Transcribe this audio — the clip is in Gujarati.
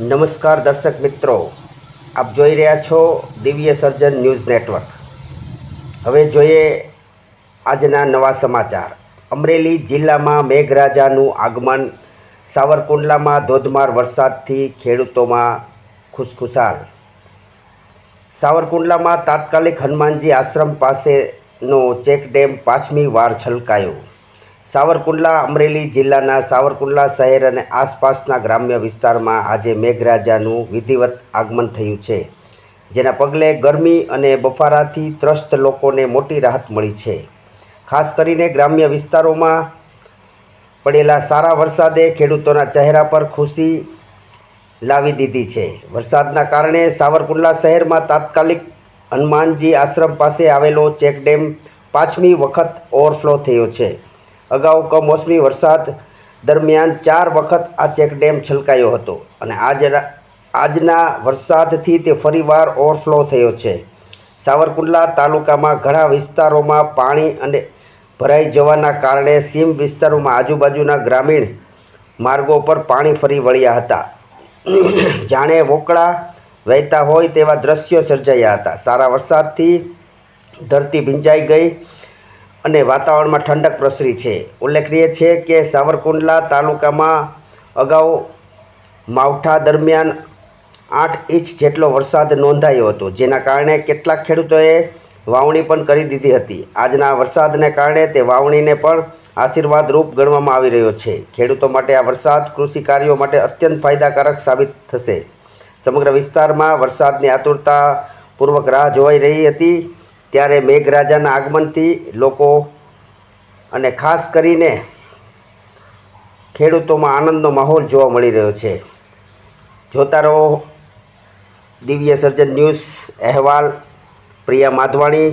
નમસ્કાર દર્શક મિત્રો, આપ જોઈ રહ્યા છો દિવ્ય સર્જન ન્યૂઝ નેટવર્ક. હવે જોઈએ આજના નવા સમાચાર. અમરેલી જિલ્લામાં મેઘરાજાનું આગમન, સાવરકુંડલામાં ધોધમાર વરસાદથી ખેડૂતોમાં ખુશખુશાલ. સાવરકુંડલામાં તાત્કાલિક હનુમાનજી આશ્રમ પાસેનો ચેકડેમ પાંચમી વાર છલકાયો. સાવરકુંડલા, અમરેલી જિલ્લાના સાવરકુંડલા શહેર અને આસપાસના ગ્રામ્ય વિસ્તારમાં આજે મેઘરાજાનું વિધિવત આગમન થયું છે, જેના પગલે ગરમી અને બફારાથી ત્રસ્ત લોકોને મોટી રાહત મળી છે. ખાસ કરીને ગ્રામ્ય વિસ્તારોમાં પડેલા સારા વરસાદે ખેડૂતોના ચહેરા પર ખુશી લાવી દીધી છે. વરસાદના કારણે સાવરકુંડલા શહેરમાં તાત્કાલિક હનુમાનજી આશ્રમ પાસે આવેલો ચેકડેમ પાંચમી વખત ઓવરફ્લો થયો છે. અગાઉ કમોસમી વરસાદ દરમિયાન ચાર વખત આ ચેકડેમ છલકાયો હતો અને આજના આજના વરસાદથી તે ફરીવાર ઓવરફ્લો થયો છે. સાવરકુંડલા તાલુકામાં ઘણા વિસ્તારોમાં પાણી અને ભરાઈ જવાના કારણે સીમ વિસ્તારોમાં આજુબાજુના ગ્રામીણ માર્ગો પર પાણી ફરી વળ્યા હતા. જાણે વોકળા વહેતા હોય તેવા દ્રશ્યો સર્જાયા હતા. સારા વરસાદથી ધરતી ભીંજાઈ ગઈ અને વાતાવરણમાં ઠંડક પ્રસરી છે. ઉલ્લેખનીય છે કે સાવરકુંડલા તાલુકામાં અગાઉ માવઠા દરમિયાન આઠ ઇંચ જેટલો વરસાદ નોંધાયો હતો. જેના કારણે કેટલાક ખેડૂતોએ વાવણી પણ કરી દીધી હતી. આજના વરસાદને કારણે તે વાવણીને પણ આશીર્વાદરૂપ ગણવામાં આવી રહ્યો છે. ખેડૂતો માટે આ વરસાદ કૃષિ કાર્યો માટે અત્યંત ફાયદાકારક સાબિત થશે. સમગ્ર વિસ્તારમાં વરસાદની આતુરતાપૂર્વક રાહ જોવાઈ રહી હતી. ત્યારે મેઘરાજાના આગમનથી લોકો અને ખાસ કરીને ખેડૂતોમાં આનંદનો માહોલ જોવા મળી રહ્યો છે. જોતા રહો દિવ્ય સર્જન ન્યૂઝ, અહેવાલ, પ્રિયા માધવાણી